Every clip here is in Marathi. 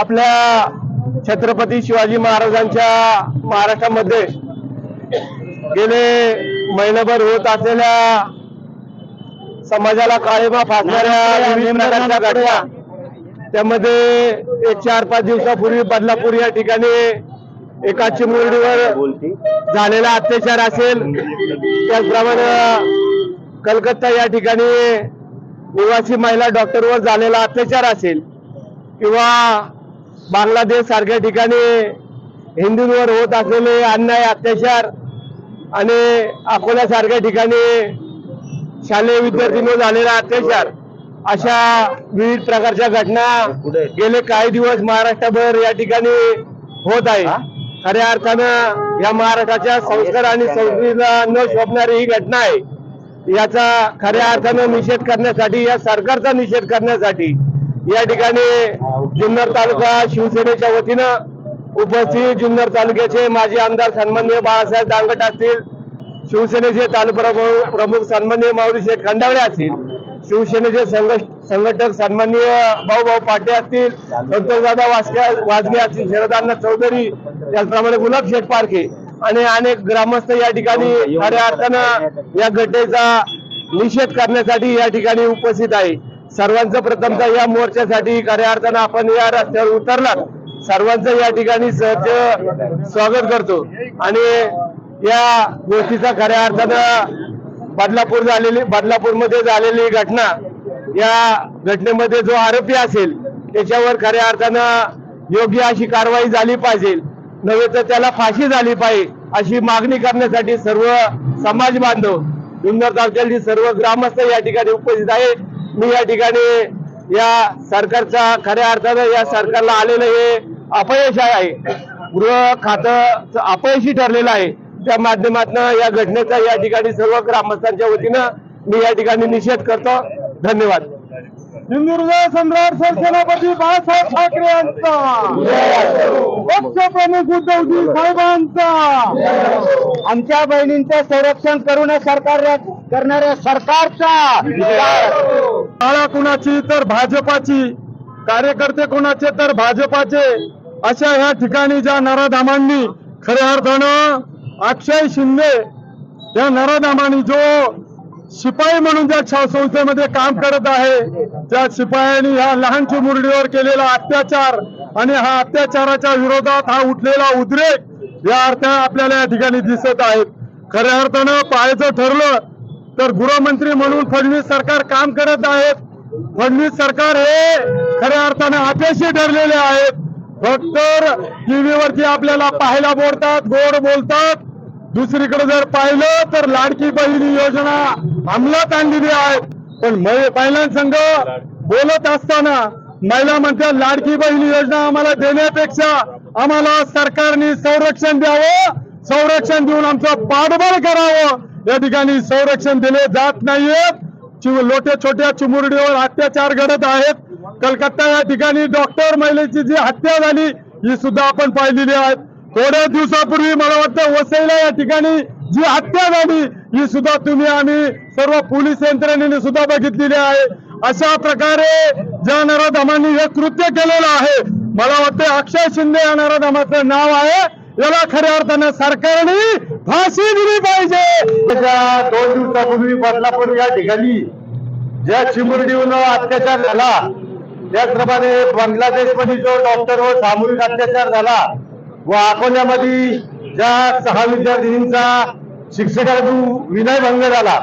आपल्या छत्रपती शिवाजी महाराजांच्या महाराष्ट्रामध्ये गेले महिनाभर होत असलेल्या समाजाला काळीमा फासणाऱ्या विविध प्रकारच्या घटना. त्यामध्ये एक चार पाच दिवसापूर्वी बदलापूर या ठिकाणी एका चिमुरडीवर झालेला अत्याचार असेल. त्याचप्रमाणे कलकत्ता या ठिकाणी निवासी महिला डॉक्टरवर झालेला अत्याचार असेल किंवा बांगलादेश सारख्या ठिकाणी हिंदूंवर होत असलेले अन्याय अत्याचार आणि अकोल्यासारख्या ठिकाणी शालेय विद्यार्थ्यांवर झालेला अत्याचार अशा विविध प्रकारच्या घटना गेले काही दिवस महाराष्ट्रभर या ठिकाणी होत आहे. खऱ्या अर्थानं या महाराष्ट्राच्या संस्कार आणि संस्कृतीला न शोभणारी ही घटना आहे. याचा खऱ्या अर्थानं निषेध करण्यासाठी या सरकारचा निषेध करण्यासाठी या ठिकाणी जुन्नर तालुका शिवसेनेच्या वतीनं उपस्थित जुन्नर तालुक्याचे माजी आमदार सन्माननीय बाळासाहेब दांगट असतील शिवसेनेचे तालुका प्रमुख- प्रमुख सन्माननीय माऊली शेठ खंडावळे असतील शिवसेनेचे संघ- संघटक सन्माननीय भाऊ भाऊ पाटे असतील संतोषदादा वासके वाजगे असतील शरदांना चौधरी त्याचप्रमाणे गुलाब शेठ पारखे आणि अनेक ग्रामस्थ या ठिकाणी खऱ्या अर्थानं या घटनेचा निषेध करण्यासाठी या ठिकाणी उपस्थित आहे. सर्वांचं प्रथमतः या मोर्चासाठी खऱ्या अर्थानं आपण या रस्त्यावर उतरलात. सर्वांचं या ठिकाणी सहज स्वागत करतो. आणि या गोष्टीचा खऱ्या अर्थानं बदलापूर झालेली बदलापूरमध्ये झालेली घटना या घटनेमध्ये जो आरोपी असेल त्याच्यावर खऱ्या अर्थानं योग्य अशी कारवाई झाली पाहिजे. नव्हे तर त्याला फाशी झाली पाहिजे अशी मागणी करण्यासाठी सर्व समाज बांधव जुन्नर तालुक्यातील सर्व ग्रामस्थ या ठिकाणी उपस्थित आहेत. मी या ठिकाणी या सरकारचा खऱ्या अर्थानं या सरकारला आलेलं हे अपयश आहे. गृह खातं अपयशी ठरलेलं आहे. त्या माध्यमातून या घटनेचा या ठिकाणी सर्व ग्रामस्थांच्या वतीनं मी या ठिकाणी निषेध करतो. धन्यवाद. हिंदुहृदय सम्राट सरसेनापती बाळासाहेब ठाकरे यांचा. पक्षप्रमुख उद्धवजी साहेबांचा. आमच्या बहिणींचं संरक्षण करून सरकार करणाऱ्या सरकारचा शाळा कुणाची तर भाजपाची कार्यकर्ते कोणाचे तर भाजपाचे. अशा ह्या ठिकाणी ज्या नराधामांनी खऱ्या अर्थानं अक्षय शिंदे या नराधामांनी जो शिपाई म्हणून ज्या संस्थेमध्ये काम करत आहे त्या शिपायांनी ह्या लहान चिमुरडीवर केलेला अत्याचार आणि हा अत्याचाराच्या विरोधात हा उठलेला उद्रेक या अर्थानं आपल्याला या ठिकाणी दिसत आहेत. खऱ्या अर्थानं पाहायचं ठरलं तर गृहमंत्री म्हणून फडणवीस सरकार काम करत आहेत. फडणवीस सरकार हे खऱ्या अर्थानं अपयशी ठरलेले आहेत. फक्त टीव्हीवरती आपल्याला पाहायला बोलतात गोड बोलतात. दुसरीकडे जर पाहिलं तर लाडकी बहिणी योजना अंमलात आणलेली आहे पण महिलांसंघ बोलत असताना महिला म्हणतात लाडकी बहिणी योजना आम्हाला देण्यापेक्षा आम्हाला सरकारने संरक्षण द्यावं. संरक्षण देऊन आमचं पाठबळ करावं. या ठिकाणी संरक्षण दिले जात नाहीये. लोट्या छोट्या चिमुरडीवर अत्याचार घडत आहेत. कलकत्ता या ठिकाणी डॉक्टर महिलेची जी हत्या झाली ही सुद्धा आपण पाहिलेली आहे. थोड्या दिवसापूर्वी मला वाटतं वसईला या ठिकाणी जी हत्या झाली ही सुद्धा तुम्ही आम्ही सर्व पोलीस यंत्रणेने सुद्धा बघितलेली आहे. अशा प्रकारे ज्या नराधमांनी हे कृत्य केलेलं आहे मला वाटतं अक्षय शिंदे या नराधमाचं नाव आहे. याला खऱ्या अर्थानं सरकारने फाशी दिली पाहिजे. त्याच्या दोन दिवसापूर्वी बदलापूर या ठिकाणी ज्या चिमुरडीवर अत्याचार झाला त्याचप्रमाणे बांगलादेशमध्ये जो डॉक्टरवर सामूहिक अत्याचार झाला व अकोल्यामध्ये ज्या सहा विद्यार्थिनींचा शिक्षकाचा विनयभंग झाला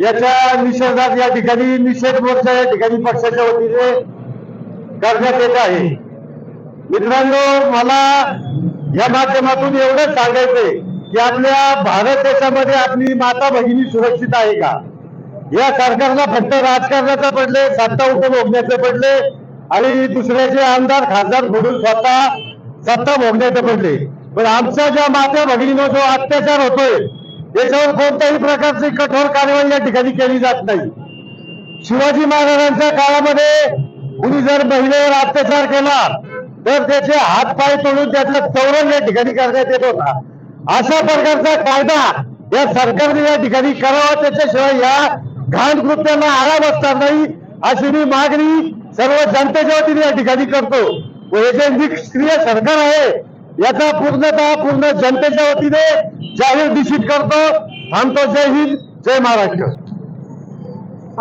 याच्या निषेधात या ठिकाणी निषेध मोर्चा या ठिकाणी पक्षाच्या वतीने करण्यात येत आहे. मित्रांनो मला या माध्यमातून एवढंच सांगायचंय. की आपल्या भारत देशामध्ये आपली माता भगिनी सुरक्षित आहे का? या सरकारला फक्त राजकारणाचं पडले सत्ता उठून भोगण्याचे पडले आणि दुसऱ्याचे आमदार खासदार फोडून स्वतः सत्ता भोगण्याचे पडले. पण आमच्या ज्या माता भगिनीवर जो अत्याचार होतोय याच्यावर कोणत्याही प्रकारची कठोर कारवाई या ठिकाणी केली जात नाही. शिवाजी महाराजांच्या काळामध्ये कुणी जर महिलेवर अत्याचार केला तर त्याचे हात पाय तोडून त्यातलं चौरण या ठिकाणी करण्यात येत होता. अशा प्रकारचा कायदा या सरकारने या ठिकाणी करावा त्याच्याशिवाय या घाण कृत्यांना आराम असणार नाही अशी मी मागणी सर्व जनतेच्या वतीने या ठिकाणी करतो. व हे जे निष्क्रिय सरकार आहे याचा पूर्णतः पूर्ण जनतेच्या वतीने जाहीर निश्चित करतो. थांबतो. जय हिंद जय महाराष्ट्र.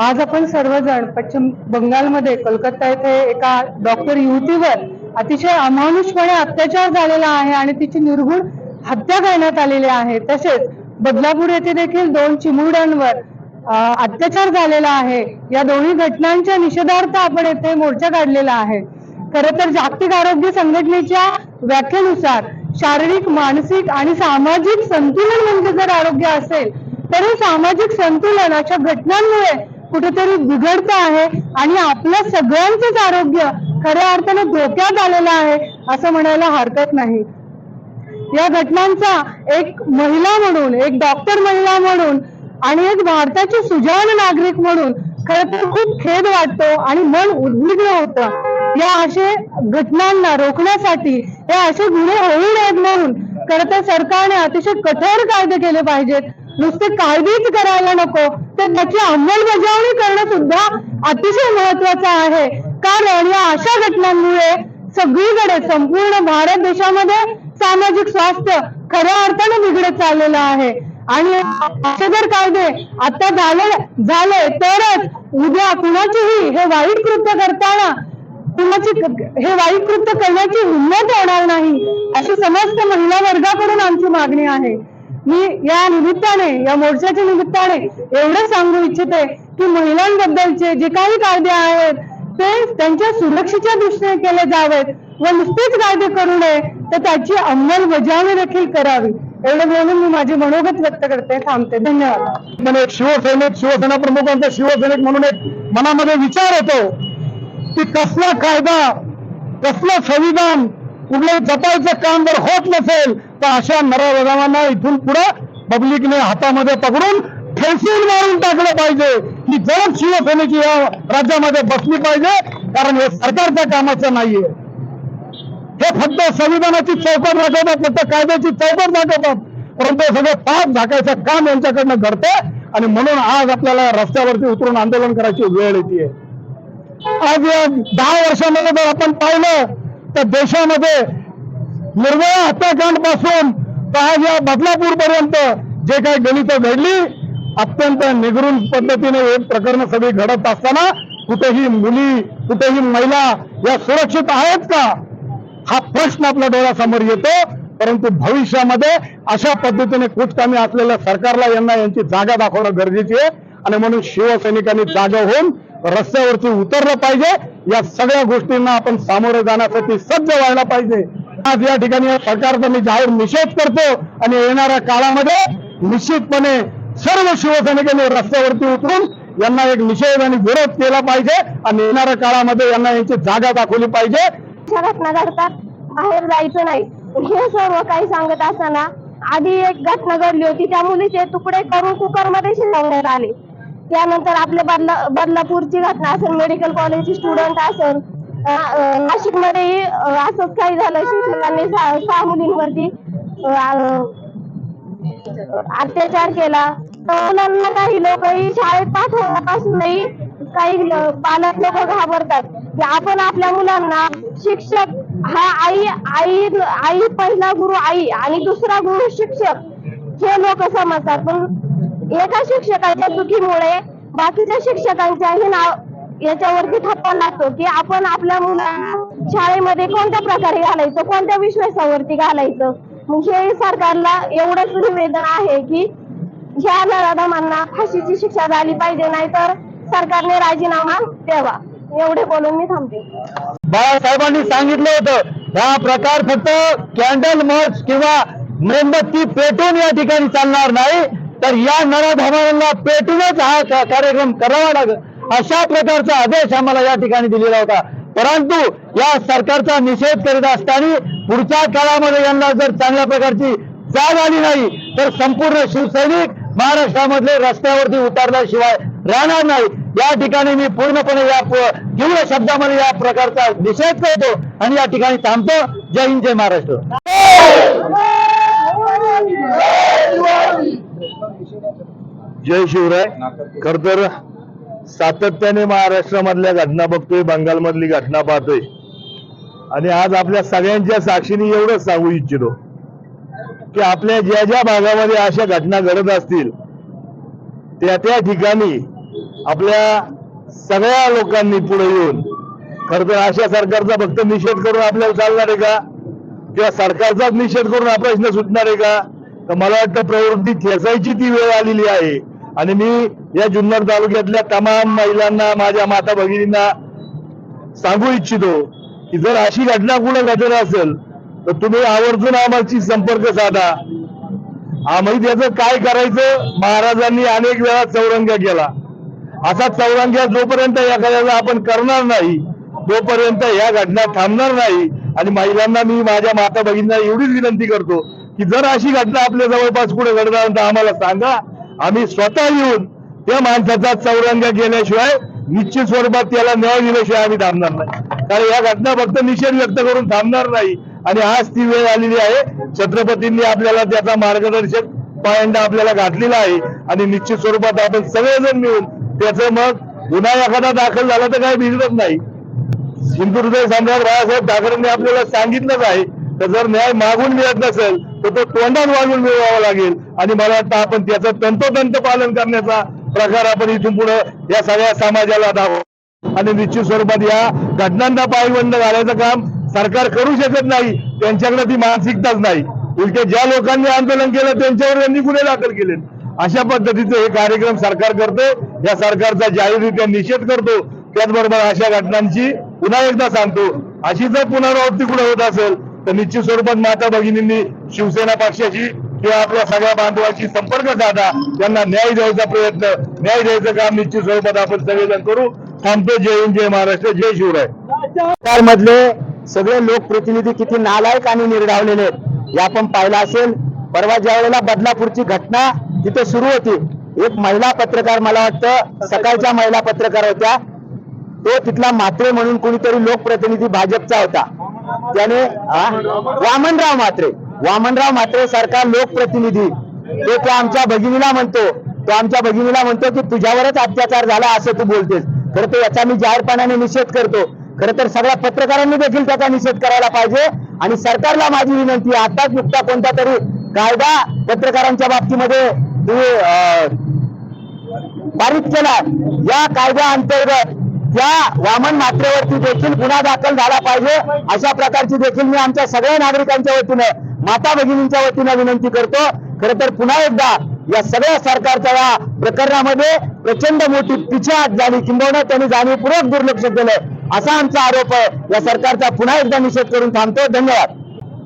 आज आपण सर्वजण पश्चिम बंगालमध्ये कोलकाता येथे एका डॉक्टर युवतीवर अतिशय अमानुषपणे अत्याचार झालेला आहे आणि तिची निर्गुण हत्या करण्यात आलेल्या आहे. तसेच बदलापूर येथे देखील दोन चिमुरड्यांवर अत्याचार झालेला आहे. या दोन्ही घटनांच्या निषेधार्थ आपण येथे मोर्चा काढलेला आहे. खर तर जागतिक आरोग्य संघटनेच्या व्याख्येनुसार शारीरिक मानसिक आणि सामाजिक संतुलन म्हणजे जर आरोग्य असेल तर हे सामाजिक संतुलन अशा घटनांमुळे कुठेतरी बिघडतं आहे आणि आपलं सगळ्यांचंच आरोग्य खऱ्या अर्थाने धोक्यात आलेलं आहे असं म्हणायला हरकत नाही. या घटनांचा एक महिला म्हणून एक डॉक्टर महिला म्हणून आणि एक भारताची सुजाण नागरिक म्हणून खर तर खूप खेद वाटतो आणि मन उद्विग्न होतं. या असे घटनांना रोखण्यासाठी हे असे गुन्हे होऊ नयेत म्हणून खर तर सरकारने अतिशय कठोर कायदे केले पाहिजेत. नुसते कायदेच करायला नको तर त्याची अंमलबजावणी करणं सुद्धा अतिशय महत्वाचं आहे. कारण या अशा घटनांमुळे सगळीकडे संपूर्ण भारत देशामध्ये सामाजिक स्वास्थ्य खऱ्या अर्थाने बिघडत चाललेलं आहे. आणि असे जर कायदे आता झाले झाले तरच उद्या कुणाचीही हे वाईट कृत्य करताना कुणाची हे वाईट कृत्य करण्याची हिंमत होणार नाही अशी समस्त महिला वर्गाकडून आमची मागणी आहे. मी या निमित्ताने या मोर्चाच्या निमित्ताने एवढं सांगू इच्छिते की महिलांबद्दलचे जे काही कायदे आहेत ते त्यांच्या सुरक्षेच्या दृष्टीने केले जावेत. व नुसतेच कायदे करू नये तर त्याची अंमलबजावणी देखील करावी. एवढं बोलून मी माझे मनोगत व्यक्त करते. थांबते. धन्यवाद. पण एक शिवसैनिक शिवसेना प्रमुखांचा शिवसैनिक म्हणून एक मनामध्ये विचार येतो की कसला कायदा कसलं संविधान कुठलंही जपायचं काम जर होत नसेल तर अशा नराधमांना इथून पुढे पब्लिकने हातामध्ये पकडून ठेसून मारून टाकलं पाहिजे. की जर शिवसेनेची या राज्यामध्ये बसली पाहिजे कारण हे सरकारच्या कामाचं नाहीये. हे फक्त संविधानाची चौकट दाखवतात फक्त कायद्याची चौकट दाखवतात. परंतु सगळं पाप झाकायचं काम यांच्याकडनं घडतंय आणि म्हणून आज आपल्याला रस्त्यावरती उतरून आंदोलन करायची वेळ येते आज या दहा वर्षामध्ये जर आपण पाहिलं तर देशामध्ये निर्भया हत्याकांडपासून तर आज या बदलापूर पर्यंत जे काही गणित घडली अत्यंत निगरून पद्धतीने हे प्रकरण सगळी घडत असताना कुठेही मुली कुठेही महिला या सुरक्षित आहेत का? हा प्रश्न आपल्या डोळ्यासमोर येतो. परंतु भविष्यामध्ये अशा पद्धतीने कुचकामी असलेल्या सरकारला यांना यांची जागा दाखवणं गरजेची आहे. आणि म्हणून शिवसैनिकांनी जागा होऊन रस्त्यावरती उतरलं पाहिजे. या सगळ्या गोष्टींना आपण सामोरे जाण्यासाठी सज्ज व्हायला पाहिजे. आज या ठिकाणी सरकारचा मी जाहीर निषेध करतो. आणि येणाऱ्या काळामध्ये निश्चितपणे सर्व शिवसैनिकांनी रस्त्यावरती उतरून यांना एक निषेध आणि विरोध केला पाहिजे. आणि येणाऱ्या काळामध्ये यांना यांची जागा दाखवली पाहिजे. अशा घटना घडतात बाहेर जायचं नाही. हे सर्व काही सांगत असताना आधी एक घटना घडली होती त्या मुलीचे तुकडे करून कुकरमध्ये शिजवण्यात आले त्यानंतर आपल्या बदला बदलापूरची घटना असेल मेडिकल कॉलेजची स्टुडंट असेल नाशिकमध्ये असंच काही झालं शिक्षकांनी सहा मुलींवरती अत्याचार केला. तर मुलांना काही लोकही शाळेत पाठवण्यापासूनही काही पालक लोक घाबरतात. आपण आपल्या मुलांना शिक्षक हा आई आई आई पहिला गुरु आई आणि दुसरा गुरु शिक्षक हे लोक समजतात. पण एका शिक्षकाच्या चुकीमुळे बाकीच्या शिक्षकांच्याही नाव याच्यावरती ठप्पा लागतो की आपण आपल्या मुलांना शाळेमध्ये कोणत्या प्रकारे घालायचं कोणत्या विश्वासावरती घालायचं? मग हे सरकारला एवढंच निवेदन आहे की ह्या नराधमांना फाशीची शिक्षा झाली पाहिजे नाहीतर सरकारने राजीनामा द्यावा. एवढे बोलून मी थांबते. बाळासाहेबांनी सांगितलं होतं हा प्रकार फक्त कॅन्डल मार्च किंवा मेणबत्ती पेटून या ठिकाणी चालणार नाही तर या नराधमांना पेटूनच हा कार्यक्रम करावा लागेल. अशा प्रकारचा आदेश आम्हाला या ठिकाणी दिलेला होता. परंतु या सरकारचा निषेध करीत असताना पुढच्या काळामध्ये यांना जर चांगल्या प्रकारची जाग आली नाही तर संपूर्ण शिवसैनिक महाराष्ट्रामधले रस्त्यावरती उतरल्याशिवाय राहणार नाही. या ठिकाणी मी पूर्णपणे या तीव्र शब्दामध्ये या प्रकारचा निषेध करतो आणि या ठिकाणी थांबतो. जय हिंद जय महाराष्ट्र. जय शिवराय. खर तर सातत्याने महाराष्ट्रामधल्या घटना बघतोय बंगालमधली घटना पाहतोय. आणि आज आपल्या सगळ्यांच्या साक्षीने एवढंच सांगू इच्छितो की आपल्या ज्या ज्या भागामध्ये अशा घटना घडत असतील त्या त्या ठिकाणी आपल्या सगळ्या लोकांनी पुढे येऊन खर तर अशा सरकारचा फक्त निषेध करून आपल्याला चालणार आहे का? किंवा सरकारचाच निषेध करून हा प्रश्न सुटणार आहे का? तर मला वाटतं प्रवृत्ती ठेचायची ती वेळ आलेली आहे. आणि मी या जुन्नर तालुक्यातल्या तमाम महिलांना माझ्या माता भगिनींना सांगू इच्छितो की जर अशी घटना कुठं घटना असेल तर तुम्ही आवर्जून आम्हाची संपर्क साधा. आम्ही त्याचं काय करायचं? महाराजांनी अनेक वेळा चौरंग केला. असा चौरंग्या जोपर्यंत एखाद्याला आपण करणार नाही तोपर्यंत या घटना थांबणार नाही. आणि महिलांना मी माझ्या माता भगिनींना एवढीच विनंती करतो की जर अशी घटना आपल्या जवळपास कुठे घडणार तर आम्हाला सांगा. आम्ही स्वतः येऊन त्या माणसाचा चौरंगा केल्याशिवाय निश्चित स्वरूपात त्याला न्याय दिल्याशिवाय आम्ही थांबणार नाही. कारण या घटना फक्त निषेध व्यक्त करून थांबणार नाही. आणि आज ती वेळ आलेली आहे. छत्रपतींनी आपल्याला त्याचा मार्गदर्शक पायंडा आपल्याला घातलेला आहे. आणि निश्चित स्वरूपात आपण सगळेजण मिळून त्याचं मग गुन्हा एखादा दाखल झाला तर काही भिजत नाही. हिंदू सम्राट बाळासाहेब ठाकरेंनी आपल्याला सांगितलंच आहे तर जर न्याय मागून मिळत नसेल तर तो तोंडात वागून मिळवावा लागेल. आणि मला वाटतं आपण त्याचं तंतोतंत पालन करण्याचा प्रकार आपण इथून पुढे या सगळ्या समाजाला दाखव. आणि निश्चित स्वरूपात या घटनांना पायबंद घालायचं काम सरकार करू शकत नाही त्यांच्याकडे ती मानसिकताच नाही. उलटे ज्या लोकांनी आंदोलन केलं त्यांच्यावर त्यांनी गुन्हे दाखल केले अशा पद्धतीचे हे कार्यक्रम सरकार करते. या सरकारचा जाहीररित्या निषेध करतो त्याचबरोबर अशा घटनांची पुन्हा एकदा सांगतो. अशी जर पुनरावृत्ती कुठे होत असेल तर निश्चित स्वरूपात माता भगिनींनी शिवसेना पक्षाची किंवा आपल्या सगळ्या बांधवांशी संपर्क साधा. त्यांना न्याय द्यायचा प्रयत्न न्याय द्यायचं काम निश्चित स्वरूपात आपण सगळेजण करू. थांबतो. जय हिंद जय महाराष्ट्र जय शिवराय. मधले सगळे लोकप्रतिनिधी किती नालायक आणि निर्डावलेले आहेत हे आपण पाहिलं असेल. परवा ज्या वेळेला बदलापूरची घटना तिथे सुरू होती एक महिला पत्रकार मला वाटतं सकाळच्या महिला पत्रकार होत्या. तो तिथला म्हात्रे म्हणून कोणीतरी लोकप्रतिनिधी भाजपचा होता. त्याने वामनराव म्हात्रे. वामनराव म्हात्रे सारखा लोकप्रतिनिधी. तो त्या आमच्या भगिनीला म्हणतो. तो आमच्या भगिनीला म्हणतो की तुझ्यावरच अत्याचार झाला असं तू बोलतेस. खरं तर याचा मी जाहीरपणाने निषेध करतो. खरं तर सगळ्या पत्रकारांनी देखील त्याचा निषेध करायला पाहिजे. आणि सरकारला माझी विनंती आताच नुकता कोणता तरी कायदा पत्रकारांच्या बाबतीमध्ये पारित केला या कायद्या अंतर्गत त्या वामन मात्रेवरती देखील गुन्हा दाखल झाला पाहिजे अशा प्रकारची देखील मी आमच्या सगळ्या नागरिकांच्या वतीनं माता भगिनींच्या वतीनं विनंती करतो. खरं तर पुन्हा एकदा या सगळ्या सरकारच्या या प्रकरणामध्ये प्रचंड मोठी पिछात झाली किंबहुना त्यांनी जाणीवपूर्वक दुर्लक्ष केलं असा आमचा आरोप आहे. या सरकारचा पुन्हा एकदा निषेध करून थांबतो. धन्यवाद.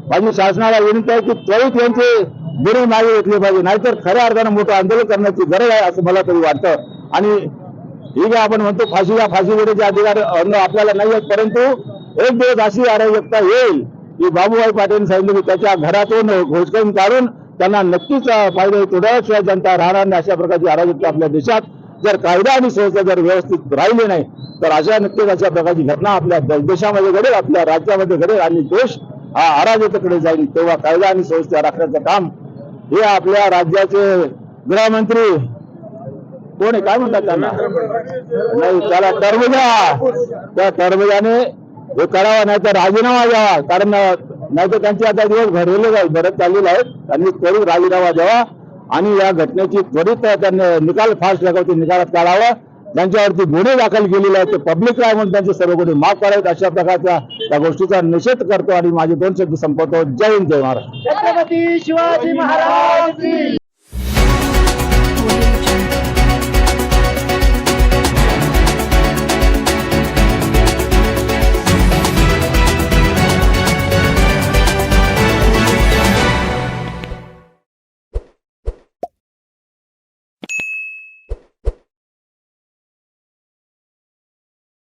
माझी शासनाला विनंती आहे की त्वरित यांचे गुन्हे मागे घेतले पाहिजे. नाहीतर खऱ्या अर्थानं मोठं आंदोलन करण्याची गरज आहे असं मला तरी वाटतं. आणि ठीक आहे आपण म्हणतो फाशीला फाशी देण्याचे अधिकार अन्न आपल्याला नाही आहेत परंतु एक दिवस अशी अराजकता येईल की बाबूभाई पाटील सांगितलं की त्याच्या घरातून घोषकन काढून त्यांना नक्कीच फायदा तोडाशिवाय जनता राहणार नाही अशा प्रकारची अराजकता आपल्या देशात. जर कायदा आणि संस्था जर व्यवस्थित राहिले नाही तर अशा नक्कीच अशा प्रकारची घटना आपल्या देशामध्ये घडेल आपल्या राज्यामध्ये घडेल आणि देश हा अराजकतेकडे जाईल. तेव्हा कायदा आणि संस्था राखण्याचं काम हे आपल्या राज्याचे गृहमंत्री. कोण आहे? काय म्हणतात त्यांना? नाही त्याला टर्मजा त्या टर्मजाने हे करावा नाही तर राजीनामा द्यावा कारण नाही तर त्यांचे आता दिवस भरलेले जाईल. भरत चाललेले आहेत. त्यांनी त्वरित राजीनामा द्यावा. आणि या घटनेची त्वरित त्यांनी निकाल फास्ट लागवती निकालात काढावा. त्यांच्यावरती गुन्हे दाखल केलेले आहेत. ते पब्लिक आहे म्हणून त्यांचे सर्व गुन्हे माफ करावेत अशा प्रकारच्या त्या गोष्टीचा निषेध करतो आणि माझे दोन शब्द संपवतो. जय हिंद जय महाराज छत्रपती शिवाजी महाराज